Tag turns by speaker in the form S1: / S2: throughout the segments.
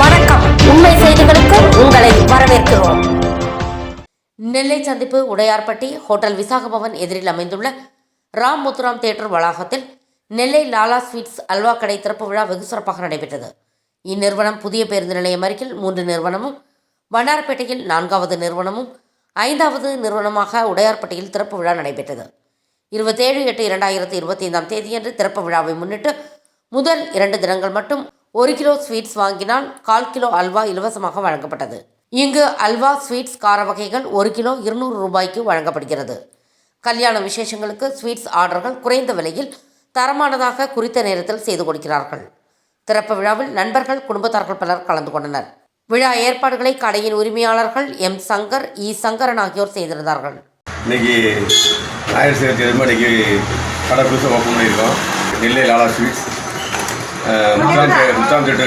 S1: வணக்கம். உண்மை செய்திகளுக்கு உங்களை வரவேற்கிறோம். நெல்லை சந்திப்பு உடையார்பட்டி ஹோட்டல் விசாகபவன் எதிரில் அமைந்துள்ள ராம் முத்துராம் தியேட்டர் வளாகத்தில் நெல்லை லாலா ஸ்வீட்ஸ் அல்வா கடை திறப்பு விழா வெகு சிறப்பாக நடைபெற்றது. இந்நிறுவனம் புதிய பேருந்து நிலையம் அருகில் மூன்று நிறுவனமும் வண்ணார்பேட்டையில் நான்காவது நிறுவனமும் ஐந்தாவது நிறுவனமாக உடையார்பட்டியில் திறப்பு விழா நடைபெற்றது. இருபத்தேழு எட்டு இரண்டாயிரத்தி இருபத்தி ஐந்தாம் தேதியன்று திறப்பு விழாவை முன்னிட்டு முதல் இரண்டு தினங்கள் மட்டும் ஒரு கிலோ ஸ்வீட்ஸ் வாங்கினால் கால் கிலோ அல்வா இலவசமாக வழங்கப்பட்டது. இங்கு அல்வா ஸ்வீட்ஸ் கார வகைகள் ஒரு கிலோ இருநூறு ரூபாய்க்கு வழங்கப்படுகிறது. கல்யாண விசேஷங்களுக்கு ஸ்வீட்ஸ் ஆர்டர்கள் குறைந்த விலையில் தரமானதாக குறித்த நேரத்தில் செய்து கொடுக்கிறார்கள். திறப்பு விழாவில் நண்பர்கள் குடும்பத்தார்கள் பலர் கலந்து கொண்டனர். விழா ஏற்பாடுகளை கடையின் உரிமையாளர்கள் எம் சங்கர் இ சங்கரன் ஆகியோர் செய்திருந்தார்கள்.
S2: இன்னைக்கு ஆயிரத்தி இருபத்தி ஏழு மணிக்கு கடை புதுசாக ஓப்பன் பண்ணியிருக்கோம். நெல்லை லாலா ஸ்வீட்ஸ். முத்தாம் தே- முத்தாம் தேட்டு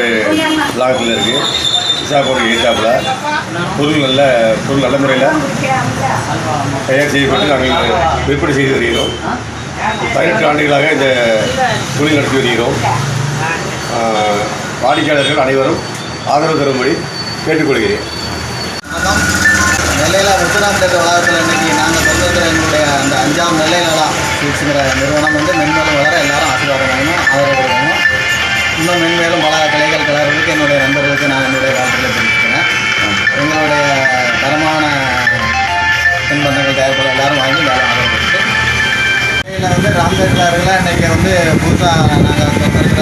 S2: பிளாகத்தில் இருக்குது விசாகப்பூர் ஏரியாவில் பொருள் நல்ல பொருள் நல்ல முறையில் தயார் செய்யப்பட்டு நாங்கள் விற்பனை செய்து வருகிறோம். பதினெட்டு ஆண்டுகளாக இந்த தொழில் நடத்தி வருகிறோம். வாடிக்கையாளர்கள் அனைவரும் ஆதரவு தரும்படி கேட்டுக்கொள்கிறேன்.
S3: நெல்லையில் முத்துராம் தேட்டர் வளாகத்தில் இன்றைக்கி நாங்கள் சொல்கிறது எங்களுடைய அந்த அஞ்சாம் நெல்லை நலா ஸ்வீட்ஸுங்கிற நிறுவனம் வந்து மென்மேலும் இதில் வந்து ராம்தேவ் இருக்கிற இன்றைக்கி வந்து புதுசாக நாங்கள் தந்திருக்கிற